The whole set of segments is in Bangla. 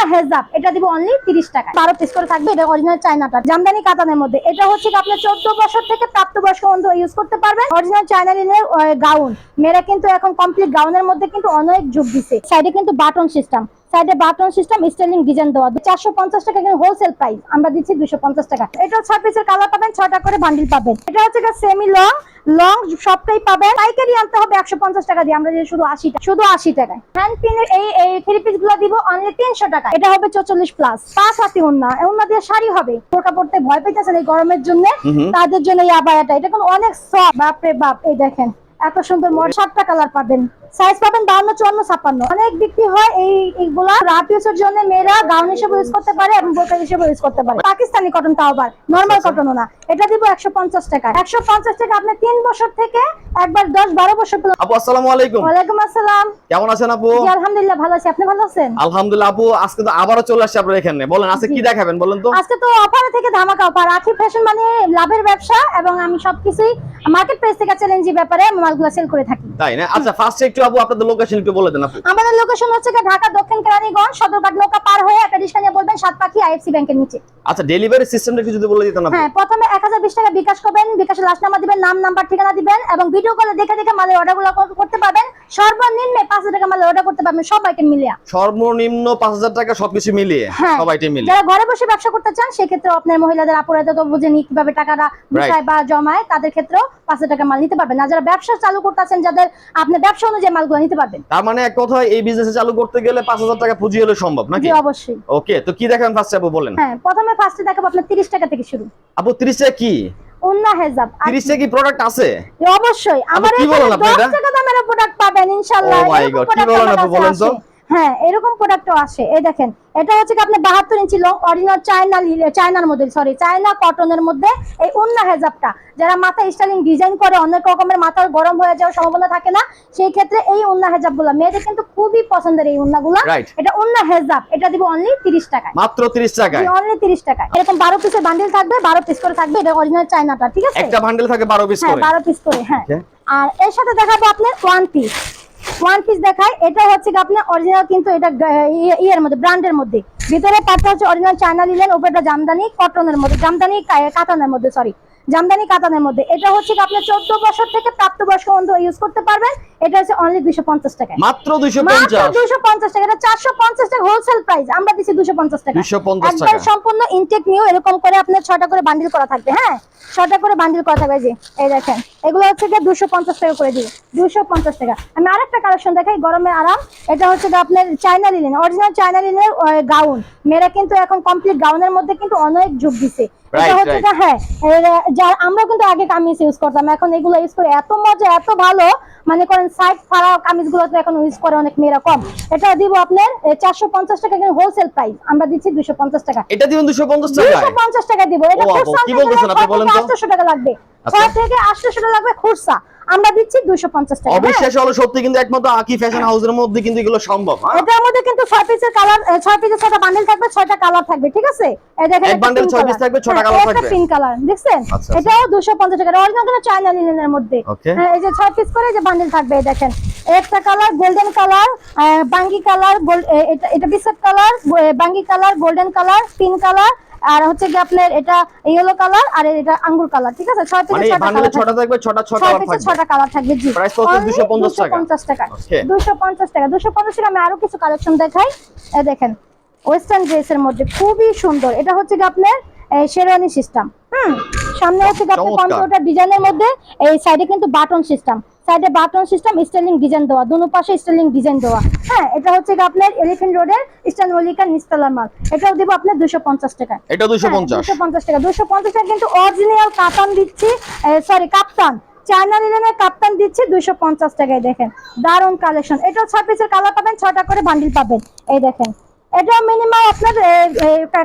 অন্য হেজাব, এটা দিব অনলি তিরিশ টাকা বারো পিস করে থাকবে, এটা অরিজিনাল চাইনাটা জামদানি কাতানের মধ্যে। এটা হচ্ছে কি আপনার চোদ্দ বছর থেকে প্রাপ্তবয়স্ক পর্যন্ত ইউজ করতে পারবেন। অরিজিনাল চাইনা লিনের গাউন মেয়েরা কিন্তু এখন কমপ্লিট গাউনের মধ্যে কিন্তু অনেক যুগ দিছে। সাইডে কিন্তু বাটন সিস্টেম সাইডে বাটন সিস্টেম স্টাইলিং ডিজাইন দেওয়া। চারশো পঞ্চাশ টাকা কিন্তু হোলসেল প্রাইস আমরা দিচ্ছি দুশো পঞ্চাশ টাকা। এটা ছয় পিসের কালার পাবেন ছটা করে বান্ডিল পাবেন। এটা হচ্ছে সেমি লং লং সবটাই পাবেন। পাইকারি আনতে হবে একশো পঞ্চাশ টাকা দিয়ে। আমরা যে শুধু আশি টাকা শুধু আশি টাকায়। হ্যান্ড পিনের এই এই থ্রি পিসগুলো দিব অনলি তিনশো টাকা এটা হবে চৌচল্লিশ প্লাস পাঁচ হাতি উন্না উন্না দিয়ে শাড়ি হবে। বোরকা পড়তে ভয় পেতেছেন এই গরমের জন্য। তাদের জন্য এই আবায়াটা। এটা কিন্তু অনেক সফট বাপরে বাপ এই দেখেন এত সুন্দর মোট সাতটা কালার পাবেন। সাইজ পাবেন বাউন্ন চুয়ান্ন ছাপ্পান্ন। অনেক বিক্রি হয় এই এইগুলা। রাফ ইউজের জন্য মেয়েরা গাউন হিসেবে ইউজ করতে পারে এবং বোরকা হিসেবে ইউজ করতে পারে। পাকিস্তানি কটন তাও আবার নর্মাল আচ্ছা। কটনও না। এটা দিব একশো পঞ্চাশ টাকা। একশো পঞ্চাশ টাকা আপনি তিন বছর থেকে একবার দশ বারো বছর আপু আসসালামু আলাইকুম। ওয়ালাইকুম আসসালাম। কেমন আছেন আপু? আলহামদুলিল্লাহ ভালো আছি। আপনি ভালো আছেন? আলহামদুলিল্লাহ আপু আজকে তো আবারও চলে আসছে আপনার এখানে। বলেন আজকে কি দেখাবেন বলেন তো? আজকে তো অফার থেকে ধামাকা অফার। আখি ফ্যাশন মানে লাভের ব্যবসা এবং আমি সবকিছুই মার্কেট প্রাইস থেকে চ্যালেঞ্জি ব্যাপারে মালগুলো সেল করে থাকি। তাই না? আচ্ছা ফার্স্টে একটু আপু আপনাদের লোকেশন একটু বলে দেন আপু। আমাদের লোকেশন হচ্ছে ঢাকা দক্ষিণ কেরানীগঞ্জ সদরঘাট নৌকা পার হয়ে একটা রিক্সা নিয়ে বলবেন সাতপাখি আইএফসি ব্যাংকের নিচে। আচ্ছা ডেলিভারি সিস্টেমটা কি যদি বলে দিতেন আপু। হ্যাঁ প্রথমে হাজার বিশ টাকা বিকাশ করবেন বিকাশে লাস্ট নাম্বার দিবেন নাম নাম্বার ঠিকানা দিবেন এবং ভিডিও কলে দেখে দেখে মালের অর্ডারগুলো করতে পারবেন। সর্বনিম্নে পাঁচ হাজার টাকা মালের অর্ডার করতে পারবেন সব আইটেম মিলিয়ে। সর্বনিম্ন পাঁচ হাজার টাকা সবকিছু মিলিয়ে হ্যাঁ। সবাইটা মিলিয়ে। যারা ঘরে বসে ব্যবসা করতে চান সেক্ষেত্রে আপনার মহিলাদের আপুরাতে তো বুঝেনি কীভাবে টাকাটা গুছায় বা জমায় তাদের ক্ষেত্রেও পাঁচ হাজার টাকা মাল নিতে পারবেন। আর যারা ব্যবসা চালু করতেছেন যাদের আপনার ব্যবসা অনুযায়ী মালগুলো নিতে পারবেন। তার মানে এক কথায় এই বিজনেস চালু করতে গেলে পাঁচ হাজার টাকা পুঁজি হলে সম্ভব নাকি? অবশ্যই। ওকে তো কি দেখেন ফার্স্টে আপু বলেন। হ্যাঁ প্রথমে ফার্স্টে দেখাবো আপনার তিরিশ টাকা থেকে শুরু। আপু তিরিশ টাকা কি? উন্না হেজাব। আর তিরিশ টাকা কি প্রোডাক্ট আছে? অবশ্যই। আমার কি বলেন আপনি 10 টাকা দামের প্রোডাক্ট পাবেন ইনশাআল্লাহ। ও মাই গড কি বলেন বলেন তো? হ্যাঁ এরকম প্রোডাক্টও আসে। এই দেখেন এটা হচ্ছে কি আপনার বাহাত্তর ইঞ্চি লং অরিজিনাল চায়না চায়নার মধ্যে সরি চায়না কটনের মধ্যে এই উন্না হেজাবটা। যারা মাথা স্টাইলিং ডিজাইন করে অনেক রকমের মাথা গরম হয়ে যাওয়ার সম্ভাবনা থাকে না সেই ক্ষেত্রে এই উন্না হেজাবগুলা মেয়েদের কিন্তু খুবই পছন্দের এই উন্না গুলা এটা উন্না হেজাব এটা দিব অনলি তিরিশ টাকায়। মাত্র তিরিশ টাকায়? অনলি তিরিশ টাকায়। এরকম বারো পিসের বান্ডিল থাকবে বারো পিস করে থাকবে এটা অরিজিনাল চায়নাটা ঠিক আছে? একটা বান্ডেল থাকে বারো পিস হ্যাঁ করে। বারো পিস করে হ্যাঁ। আর এর সাথে দেখাবো আপনার ওয়ান পিস ওয়ান পিস দেখায় এটা হচ্ছে আপনার অরিজিনাল কিন্তু এটা ইয়ে- ইয়ের মধ্যে ব্র্যান্ডের মধ্যে। ভিতরে পাটটা হচ্ছে অরিজিনাল চায়না লিলেন উপরটা জামদানি কটনের মধ্যে, জামদানি কাতানের মধ্যে সরি জামদানি, কাতানের মধ্যে। এটা হচ্ছে কি আপনার চোদ্দ বছর থেকে প্রাপ্তবয়স্ক পর্যন্ত ইউজ করতে পারবেন। এটা হচ্ছে অনলি দুইশো পঞ্চাশ টাকা মাত্র দুইশো মাত্র পঞ্চাশ। দুইশো পঞ্চাশ টাকা। এটা চারশো পঞ্চাশ টাকা হোলসেল প্রাইস আমরা দিচ্ছি দুশো পঞ্চাশ টাকা। 250 টাকা। সম্পূর্ণ ইনটেক নিউ এরকম করে আপনার ছটা করে বান্ডিল করা থাকবে হ্যাঁ? ছটা করে বান্ডিল করা থাকবে যে এই দেখেন। এগুলো হচ্ছে দুশো পঞ্চাশ টাকা করে দিই দুশো পঞ্চাশ টাকা। আমি আরেকটা কালেকশন দেখাই গরমে আরাম। এটা হচ্ছে আপনার চায়না লিনেন অরিজিনাল চায়না লিনের গাউন মেয়েরা কিন্তু এখন কমপ্লিট গাউনের মধ্যে কিন্তু অনেক যুগ দিছে। এটা হচ্ছে right. হ্যাঁ যা আমরা কিন্তু আগে কামিজ ইউজ করতাম। এখন এগুলো ইউজ করে এত মজা এত ভালো। মানে করেন সাইড ফাড়া কামিজগুলো তো এখন ইউজ করে অনেক মেয়েরা কম। এটা দিব আপনার চারশো পঞ্চাশ টাকা কিন্তু হোলসেল প্রাইস আমরা দিচ্ছি দুশো পঞ্চাশ টাকা। এটা দিবেন দুশো পঞ্চাশ টাকায়? দুশো পঞ্চাশ টাকা দিব। এটা আটশো টাকা লাগবে। আচ্ছা। ছয় থেকে আটশোশো টাকা লাগবে খুচরা আমরা দিচ্ছি দুশো পঞ্চাশ টাকা হ্যাঁ? অবিশ্বাস হলো সত্যি কিন্তু একমাত্র আকি ফ্যাশন হাউসের মধ্যে কিন্তু এগুলো সম্ভব হ্যাঁ? এটার মধ্যে কিন্তু ছয় পিসের কালার ছয় পিসের ছয়টা বান্ডেল থাকবে ছয়টা কালার থাকবে ঠিক আছে এই দেখেন এক ছয় piece থাকবে, হ্যাঁ, একটা থাকবে। পিঙ্ক কালার দেখছেন আচ্ছা, আচ্ছা। এটাও দুশো পঞ্চাশ টাকা অরিজিনাল চায়না লিনেনের মধ্যে এই যে ছয় পিস করে যে বান্ডেল থাকবে এই দেখেন একটা কালার গোল্ডেন কালার বাঙ্গি কালার এটা এটা বিস্কুট কালার বাঙ্গি colour golden colour pink colour আর হচ্ছে কি আপনার এটা ইয়েলো কালার আর এটা আঙ্গুর কালার ঠিক আছে? ছয় মানে পিসের এই ছয়টা কালার ছটা থাকবে। ছটা ছটা কালার থাকবে। ছটা কালার থাকবে জি। Price কত? 250 টাকা। 250 টাকা। Okay. 250 টাকা। 250 টাকা আমি আরও কিছু কালেকশন দেখাই। দেখেন ওয়েস্টার্ন ড্রেসের মধ্যে খুবই সুন্দর। এটা হচ্ছে কি আপনার শেরওয়ানি সিস্টেম হুম? সামনে হচ্ছে কি আপনার। কম্পিউটার ডিজাইনের মধ্যে এই সাইডে কিন্তু বাটন সিস্টেম সাইডে বাটন সিস্টেম স্টাইলিং ডিজাইন দেওয়া। দুনো পাশে স্টাইলিং ডিজাইন দেওয়া। হ্যাঁ এটা হচ্ছে কি আপনার এলিফেন্ট রোডের ইস্টার্ন মল্লিকার নিস্তালার মাল। এটাও দিব আপনার 250 টাকা। এটা দুশো হ্যাঁ, পঞ্চাশ 250 টাকা 250 টাকা কিন্তু অরিজিনাল কাতান দিচ্ছি সরি কাপ্তান। চায়না লিলেনের কাপ্তান দিচ্ছি 250 টাকায় দেখেন। দারুণ কালেকশন এটাও ছয় পিসের কালার পাবেন ছটা করে বান্ডিল পাবেন। এই দেখেন। এটা মিনিমাম আপনার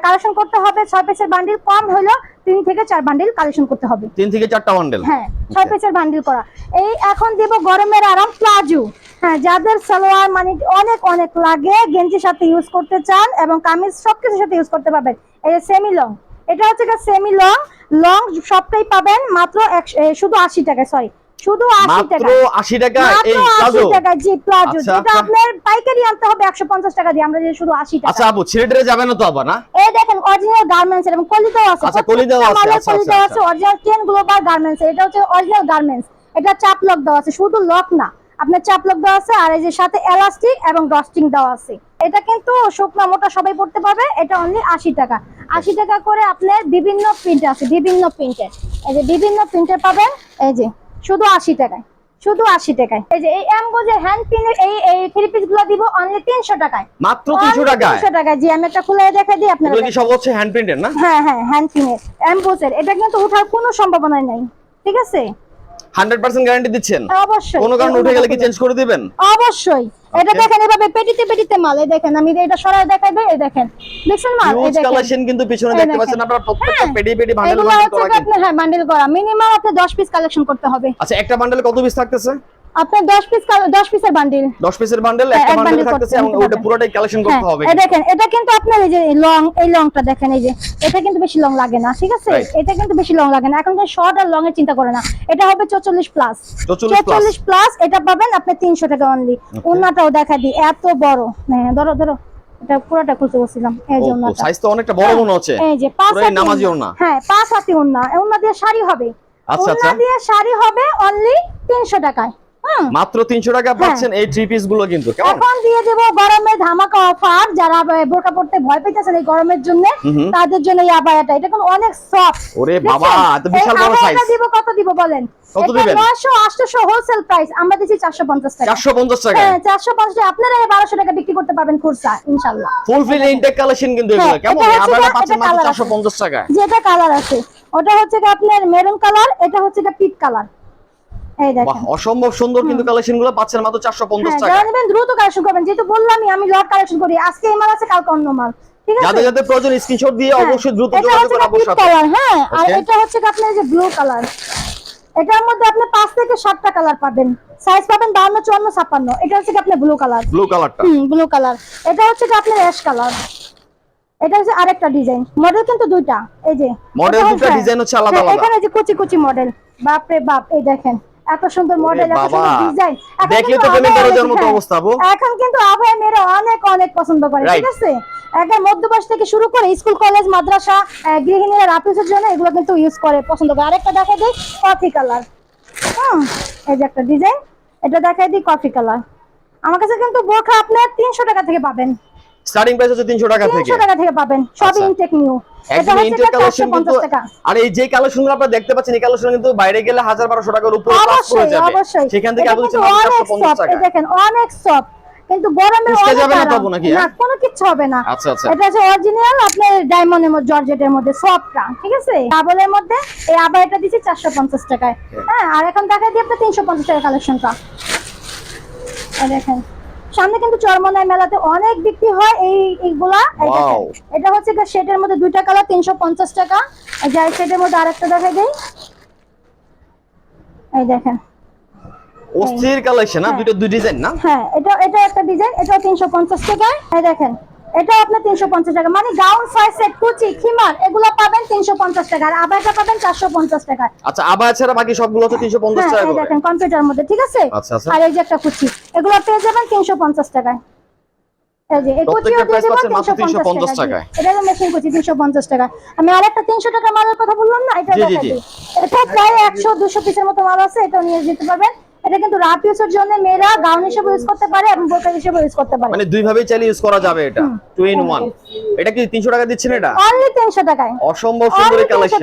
কালেকশন করতে হবে। ছয় পিসের বান্ডিল কম হলো তিন থেকে চার বান্ডিল কালেকশন করতে হবে। তিন থেকে চারটা বান্ডেল হ্যাঁ ছয় পিসের বান্ডিল করা। এই এখন দিব গরমের আরাম প্লাজো। হ্যাঁ যাদের সালোয়ার মানে অনেক অনেক লাগে গেঞ্জির সাথে ইউজ করতে চান এবং কামিজ সবকিছুর সাথে ইউজ করতে পারবেন। এই সেমি লং এটা হচ্ছে সেমি লং লং সবটাই পাবেন মাত্র একশো- শুধু আশি টাকা সরি শুধু আশি মাত্র টাকা। আশি টাকা 80 জি প্লাজো আচ্ছা, যেটা আচ্ছা। আপনার পাইকারি আনতে হবে একশো পঞ্চাশ টাকা দিয়ে আমরা যে শুধু আশি টাকা। আচ্ছা আপু ছেলেটারে যাবে না তো আবার না? এই দেখেন অরিজিনাল গার্মেন্টস এবং কলিদাও আছে আচ্ছা, কলিদাও আছে, আচ্ছা, আচ্ছা, আছে অরিজিনাল টেন গ্লোবাল গার্মেন্টস এটা হচ্ছে অরিজিনাল গার্মেন্টস এটা চাপ লক দেওয়া আছে শুধু লক না। আপনার চাপ লক দেওয়া আছে আর এই যে সাথে এলাস্টিক এবং ডস্টিং দেওয়া আছে। এটা কিন্তু শুকনো মোটা সবাই পড়তে পারবে এটা অনলি আশি টাকা। আশি টাকা করে আপনার বিভিন্ন প্রিন্ট আছে বিভিন্ন প্রিন্টের এই যে বিভিন্ন প্রিন্টের পাবেন এই যে শুধু আশি টাকায় শুধু আশি টাকায়। এই যে এই এমবোজের হ্যান্ড পিন এই এই থ্রি পিসগুলো দিব অনলি তিনশো টাকায়। মাত্র তিনশো টাকা টাকায়? 300 টাকা জি আমি একটা খুলে দেখা দিই আপনার কি সব হচ্ছে হ্যান্ড প্রিন্টের না? হ্যাঁ হ্যাঁ হ্যান্ড পিনের এমবোসের এটা কিন্তু ওঠার কোনো সম্ভাবনা নাই। ঠিক আছে? হান্ড্রেড পার্সেন্ট গ্যারান্টি দিচ্ছেন? অবশ্যই। কোনো কারণে উঠে গেলে কি চেঞ্জ করে দিবেন? অবশ্যই। এটা দেখেন এভাবে পেটিতে পেটিতে মাল এই দেখেন আমি এটা দেখাই দেই এই দেখেন। দেখছেন মাল? এই দেখেন। কালেকশন কিন্তু পিছনে দেখতে পাচ্ছেন আপনারা প্রত্যেকটা পেটি পেডি পেডি বান্ডেল করা হ্যাঁ বান্ডেল করা। মিনিমাম আপনি 10 পিস কালেকশন করতে হবে। আচ্ছা একটা বান্ডেলে কত পিস থাকতেছে? আপনার 10 পিস 10 পিসের বান্ডিল 10 পিসের বান্ডেল হ্যাঁ, একটা এক থাকতেছে এবং ওটা পুরোটাই কালেকশন হ্যাঁ করতে হবে এই দেখেন এটা কিন্তু আপনার এই যে লং এই লংটা দেখেন এই যে এটা কিন্তু বেশি লং লাগে না ঠিক আছে? এটা কিন্তু বেশি লং লাগে না। এখন শর্ট আর লং এর চিন্তা করে না। এটা হবে 44 প্লাস 44 প্লাস এটা পাবেন আপনি 300 টাকা অনলি ওন্নাটাও দেখা দিই এত বড়। হ্যাঁ ধরো ধরো। এটা পুরোটা খুলতে বলছিলাম এই যে ওন্নাটা সাইজ তো অনেকটা বড় মনে হচ্ছে। এই যে পাঁচ হাতি নামাজি ওন্না। হ্যাঁ পাঁচ হাতি ওন্না ওন্না দিয়ে শাড়ি হবে। আচ্ছা, ওন্না আচ্ছা। দিয়ে শাড়ি হবে অনলি 300 টাকায়। মাত্র 300 টাকা পাচ্ছেন এই থ্রি পিসগুলো কিন্তু কেমন? এখন দিয়ে দেব গরমে ধামাকা অফার যারা বোরকা পড়তে ভয় পেতেছেন এই গরমের জন্য তাদের জন্য এই আবায়াটা। এটা কিন্তু অনেক সফট ওরে বাবা, এত বিশাল বড় size। দিব কত দিব বলেন? কত দিবেন? 900 800 হোলসেল প্রাইস আমরা দিচ্ছি 450 টাকা। 450 টাকা? হ্যাঁ 450 টাকা। আপনারা এই 1200 টাকা বিক্রি করতে পারবেন খুরসা ইনশাআল্লাহ ফুল ফিল ইনটেক কালেকশন কিন্তু এগুলো। হ্যাঁ, কেমন? পাচ্ছেন মাত্র 450 টাকা। যেটা কালার আছে। ওটা হচ্ছে কি আপনার মেরুন কালার এটা হচ্ছে কি পিট কালার অসম্ভব সুন্দর কিন্তু কালেকশনগুলো পাচ্ছেন মাত্র 450 হ্যাঁ টাকা। দ্রুত কালেকশন করবেন। যেহেতু বললামই আমি লট কালেকশন করি আজকে এই মাল আছে কালকে অন্য মাল ঠিক আছে? যাদের যাদের প্রয়োজন স্ক্রিনশট দিয়ে হ্যাঁ, অবশ্যই দ্রুত যোগাযোগ হচ্ছে করুন আপুর পিট সাথে। কালার হ্যাঁ আর এটা হচ্ছে আপনার যে ব্লু কালার এটার মধ্যে আপনি থেকে কালার পাবেন। সাইজ পাবেন বাউন্ন চুয়ান্ন ছাপ্পান্ন। এটা হচ্ছে আপনার ব্লু কালার ব্লু কালারটা হুম ব্লু কালার এটা হচ্ছে আপনার অ্যাশ কালার এটা হচ্ছে আরেকটা ডিজাইন মডেল কিন্তু দুইটা এই যে। এটা দুটো design হচ্ছে আলাদা হ্যাঁ, আলাদা। এখানে যে কুচি কুচি মডেল বাপ রে বাপ এই দেখেন। এত সুন্দর মডেল এত সুন্দর ডিজাইন দেখলে তো প্রেমে মতো অবস্থা, আপু। এখন কিন্তু মেয়েরা অনেক অনেক পছন্দ করে ঠিক আছে? একদম মধ্যবয়স থেকে শুরু করে স্কুল কলেজ মাদ্রাসা গৃহিণীরা রাফিসের জন্য এগুলো কিন্তু ইউজ করে পছন্দ করে। আরেকটা দেখা দিই কফি কালার হুম এই যে একটা ডিজাইন এটা দেখাই দিই কফি কালার আমার কাছে কিন্তু বোরখা আপনার তিনশো টাকা থেকে পাবেন। স্টার্টিং প্রাইস হচ্ছে 300 টাকা থেকে। তিনশো টাকা থেকে পাবেন। সবই আচ্ছা। ইনটেক নিউ এটা হচ্ছে ইনটেক কালেকশন কিন্তু 450 টাকা। আর এই যে কালেকশনগুলো আপনারা দেখতে পাচ্ছেন এই কালেকশন কিন্তু বাইরে গেলে 1200 টাকার উপরে প্লাস করে যাবে। অবশ্যই। সেখান থেকে আপনি কিন্তু দিচ্ছেন অনেক মাত্র 450 টাকা এই দেখেন অনেক সফট কিন্তু গরমে যাবে না। তবু নাকি, না হ্যাঁ? কোনো কিচ্ছু হবে না। আচ্ছা, আচ্ছা। এটা হচ্ছে অরিজিনাল আপনার ডায়মন্ডের মধ্যে জর্জেটের মধ্যে সফটটা ঠিক আছে? ডাবলের মধ্যে এই আবার এটা চারশো পঞ্চাশ টাকায়। হ্যাঁ আর এখন দেখা দিই আপনার তিনশো পঞ্চাশ টাকা কালেকশনটা এই দেখেন। সামনে কিন্তু চরমনায় মেলাতে অনেক বিক্রি হয় এই এইগুলা. এটা হচ্ছে শেডের মধ্যে দুইটা কালার তিনশো পঞ্চাশ টাকা। এই যাই শেডের মধ্যে আরেকটা দেখা দেই। এই দেখেন। অস্থির কালেকশন না? হ্যাঁ। দুটো দুই ডিজাইন না? হ্যাঁ এটা এটা একটা ডিজাইন তিনশো পঞ্চাশ টাকায়। এই দেখেন এটা আপনার তিনশো পঞ্চাশ টাকা। মানে গাউন সাইজ সেট কুচি খিমার এগুলো পাবেন তিনশো পঞ্চাশ টাকা। আর আবারটা পাবেন চারশো পঞ্চাশ টাকায় আচ্ছা আবার ছাড়া বাকি সবগুলো হচ্ছে 350 হ্যাঁ টাকা দেখেন কম্পিউটার মধ্যে ঠিক আছে? আচ্ছা, আচ্ছা। আর এই যে একটা কুচি এগুলো পেয়ে যাবেন তিনশো পঞ্চাশ টাকায়। এই যে এই কুচিও প্রত্যেকটা দিয়ে price দেবো পাচ্ছেন মাত্র 350 350 টাকায়। জি। এটা হলো কুচি তিনশো পঞ্চাশ টাকা। আমি আরেকটা তিনশো টাকা মালের কথা বললাম না? এটা এটা প্রায় একশো দুশো পিসের মতো মাল আছে এটা নিয়ে যেতে পারবেন। এটা কিন্তু রাফ ইউজের জন্য মেয়েরা গাউন হিসেবে ইউজ করতে পারে এবং বোরকা হিসেবে ইউজ করতে পারে। মানে দুই ভাবেই চাইলে ইউজ করা যাবে এটা। টু ইন ওয়ান এটা কি 300 টাকা দিচ্ছেন এটা? অনলি তিনশো টাকায়। অসম্ভব সুন্দর কালেকশন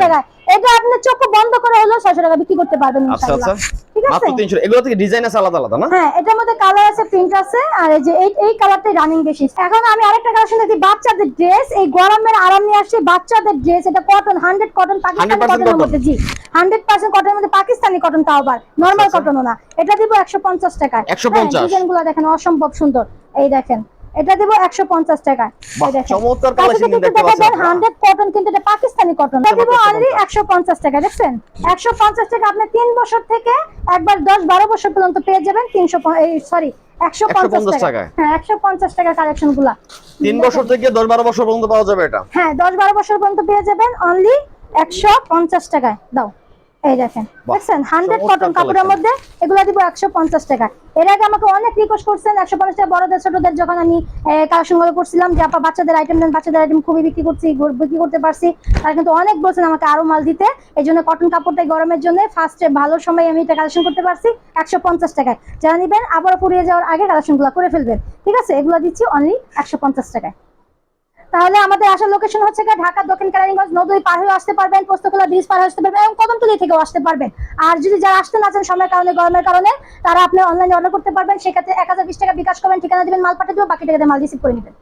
এটা আপনি চোখ বন্ধ করে হলো 600 টাকা বিক্রি করতে পারবেন আচ্ছা। আচ্ছা। ঠিক আছে? মাত্র 300 এগুলো থেকে ডিজাইন আছে আলাদা আলাদা না? হ্যাঁ এটার মধ্যে কালার আছে প্রিন্ট আছে আর এই যে এই এই কালারটাই রানিং বেশি। এখন আমি আরেকটা কালেকশন দেখি বাচ্চাদের ড্রেস এই গরমের আরাম নিয়ে আসছে বাচ্চাদের ড্রেস এটা কটন হান্ড্রেড কটন পাকিস্তানি 100% কটনের মধ্যে জি। হান্ড্রেড পার্সেন্ট কটনের মধ্যে পাকিস্তানি কটন তাও আবার নর্মাল আচ্ছা। কটনও না। এটা দিব একশো পঞ্চাশ টাকায়। 150 ডিজাইনগুলো দেখেন অসম্ভব সুন্দর। এই দেখেন এটা দিব একশো পঞ্চাশ টাকায়। হান্ড্রেড কটন কিন্তু এটা পাকিস্তানি কটন দিব চমৎকার, একশো পঞ্চাশ টাকা দেখছেন? একশো পঞ্চাশ টাকা আপনি তিন বছর থেকে একবার দশ বারো বছর পর্যন্ত পেয়ে যাবেন তিনশো সরি একশো পঞ্চাশ 150 টাকা। হ্যাঁ একশো পঞ্চাশ টাকা কালেকশনগুলা তিন বছর থেকে 10 12 বছর পর্যন্ত পাওয়া যাবে এটা? হ্যাঁ দশ বারো বছর পর্যন্ত পেয়ে যাবেন অনলি একশো পঞ্চাশ টাকায়। দাও। এই দেখেন দেখছেন? হান্ড্রেড কটন কাপড়ের মধ্যে এগুলো দিব একশো পঞ্চাশ টাকা। এর আগে আমাকে অনেক রিকোয়েস্ট করছেন একশো পঞ্চাশ টাকা বড়দের ছোটদের যখন আমি কালেকশনগুলো করছিলাম যে আপা বাচ্চাদের আইটেম দেন বাচ্চাদের আইটেম খুবই বিক্রি করছি বিক্রি করতে পারছি। তারা কিন্তু অনেক বলছেন আমাকে আরও মাল দিতে। এই জন্য কটন কাপড়টাই গরমের জন্য ফার্স্টে ভালো সময় আমি এটা কালেকশন করতে পারছি একশো পঞ্চাশ টাকায়। যারা নিবেন আবারও পুড়িয়ে যাওয়ার আগে কালেকশনগুলো করে ফেলবেন। ঠিক আছে? এগুলো দিচ্ছি অনলি একশো পঞ্চাশ টাকায়। তাহলে আমাদের আসল লোকেশন হচ্ছে ঢাকা, দক্ষিণ কেরানীগঞ্জ, নদী পার হয়ে আসতে পারবেন পোস্তকলা ব্রিজ পার হয়ে আসতে পারবেন এবং কদমতলি থেকেও আসতে পারবেন। আর যদি যারা আসতে না চান সময়ের কারণে, গরমের কারণে, তারা আপনি অনলাইনে অর্ডার করতে পারবেন। সেক্ষেত্রে এক হাজার বিশ টাকা বিকাশ করবেন, ঠিকানা দেবেন মাল পাঠিয়ে দেবেন বাকি টাকা দিয়ে মাল রিসিভ করে নেবেন।